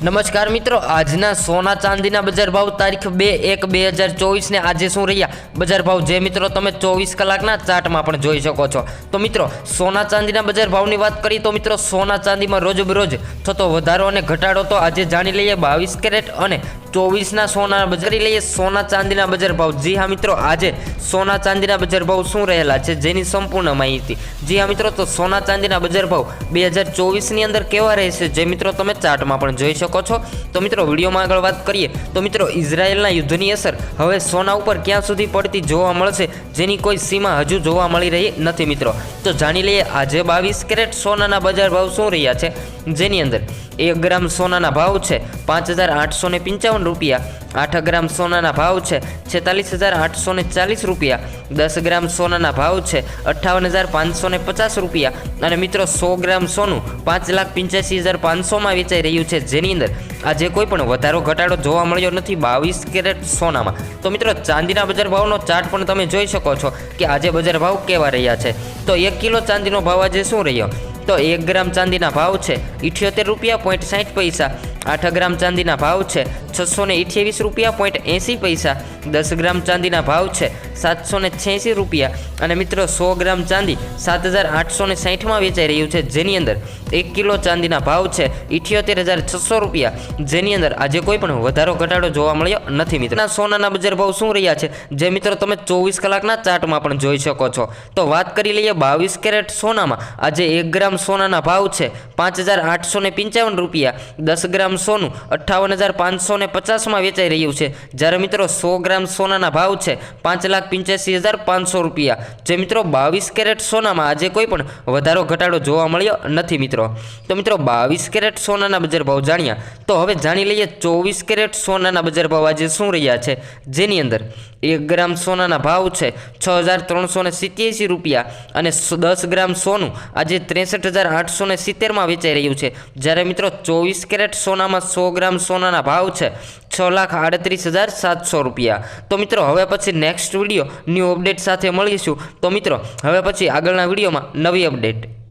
નમસ્કાર મિત્રો, આજના સોના ચાંદીના બજાર ભાવ તારીખ બે એક બે હજાર ચોવીસને આજે શું રહ્યા? બજાર ભાવ જે મિત્રો તમે ચોવીસ કલાકના ચાર્ટમાં પણ જોઈ શકો છો. તો મિત્રો, સોના ચાંદીના બજાર ભાવની વાત કરીએ તો મિત્રો, સોના ચાંદીમાં રોજબરોજ થતો વધારો અને ઘટાડો તો આજે જાણી લઈએ બાવીસ કેરેટ અને ચોવીસના સોના બજાર લઈએ સોના ચાંદીના બજાર ભાવ. જી હા મિત્રો, આજે સોના ચાંદીના બજાર ભાવ શું રહેલા છે જેની સંપૂર્ણ માહિતી. જી હા મિત્રો, તો સોના ચાંદીના બજાર ભાવ બે હજાર ચોવીસની અંદર કેવા રહેશે જે મિત્રો તમે ચાર્ટમાં પણ જોઈ શકો છો? તો મિત્રો, વિડીયોમાં આગળ વાત કરીએ, તો મિત્રો, ઇઝરાયેલના યુદ્ધની અસર હવે સોના ઉપર ક્યાં સુધી પડતી જોવા મળશે? જેની કોઈ સીમા હજુ જોવા મળી રહી નથી, મિત્રો. તો જાણી લઈએ, આજે બાવીસ કેરેટ સોનાના બજાર ભાવ શું રહ્યા છે? જેની અંદર એક ગ્રામ સોનાના ભાવ છે પાંચ હજાર આઠસો ને પંચાવન રૂપિયા, આઠ ગ્રામ સોનાના ભાવ છે છેતાલીસ હજાર આઠસો ને ચાલીસ રૂપિયા, દસ ગ્રામ સોનાના ભાવ છે અઠ્ઠાવન હજાર પાંચસો ને પચાસ રૂપિયા અને મિત્રો, સો ગ્રામ સોનું પાંચ લાખ પંચ્યાસી હજાર પાંચસોમાં વેચાઈ રહ્યું છે, જેની અંદર આજે કોઈ પણ વધારો, ઘટાડો જોવા મળ્યો નથી બાવીસ કેરેટ સોનામાં. તો મિત્રો, ચાંદીના બજાર ભાવનો ચાર્ટ પણ તમે જોઈ શકો છો કે આજે બજાર ભાવ કેવા રહ્યા છે. તો એક કિલો ચાંદીનો ભાવ આજે શું રહ્યો? તો એક ગ્રામ ચાંદીના ભાવ છે ઇઠ્યોતેર રૂપિયા પોઈન્ટ સાઠ પૈસા. આઠ ગ્રામ ચાંદીના ભાવ છે. છસો ને અઠ્યાવીસ રૂપિયા પોઈન્ટ એંસી પૈસા. દસ ગ્રામ ચાંદીના ભાવ છે સાતસો ને છ્યાસી રૂપિયા. અને મિત્રો, સો ગ્રામ ચાંદી સાત હજાર આઠસો ને સાઠમાં વેચાઈ રહ્યું છે. જેની અંદર એક કિલો ચાંદીના ભાવ છે ઇઠ્યોતેર હજાર છસો રૂપિયા. જેની અંદર આજે કોઈ પણ વધારો, ઘટાડો જોવા મળ્યો નથી, મિત્રો. સોનાના બજાર ભાવ શું રહ્યા છે? જે મિત્રો, તમે ચોવીસ કલાકના ચાર્ટમાં પણ જોઈ શકો છો. તો વાત કરી લઈએ બાવીસ કેરેટ સોનામાં. આજે એક ગ્રામ સોનાના ભાવ છે પાંચ હજાર આઠસો ને પંચાવન રૂપિયા. દસ ગ્રામ સોનું અઠ્ઠાવન હજાર પાંચસો ને પચાસમાં વેચાઈ રહ્યું છે. જ્યારે મિત્રો સો ગ્રામ સોનાના ભાવ છે પાંચ લાખ પંચ્યાસી હજાર પાંચસો રૂપિયા. જે મિત્રો બાવીસ કેરેટ સોનામાં આજે કોઈ પણ વધારો, ઘટાડો જોવા મળ્યો નથી મિત્રો. તો મિત્રો બાવીસ કેરેટ સોનાના બજાર ભાવ જાણ્યા. તો હવે જાણી લઈએ ચોવીસ કેરેટ સોનાના બજાર ભાવ આજે શું રહ્યા છે. જેની અંદર એક ગ્રામ સોનાના ભાવ છે છ હજાર ત્રણસો ને સિત્યાસી રૂપિયા અને દસ ગ્રામ સોનું આજે ત્રેસઠ હજાર આઠસો ને સિત્તેરમાં વેચાઈ રહ્યું છે. જ્યારે મિત્રો ચોવીસ કેરેટ સોનામાં સો ગ્રામ સોનાના ભાવ છે, છ લાખ આડત્રીસ હજાર સાતસો રૂપિયા. તો મિત્રો, હવે પછી નેક્સ્ટ વીડિયો ન્યૂ અપડેટ સાથે મળીશું. તો મિત્રો, હવે પછી આગળના વિડીયોમાં નવી અપડેટ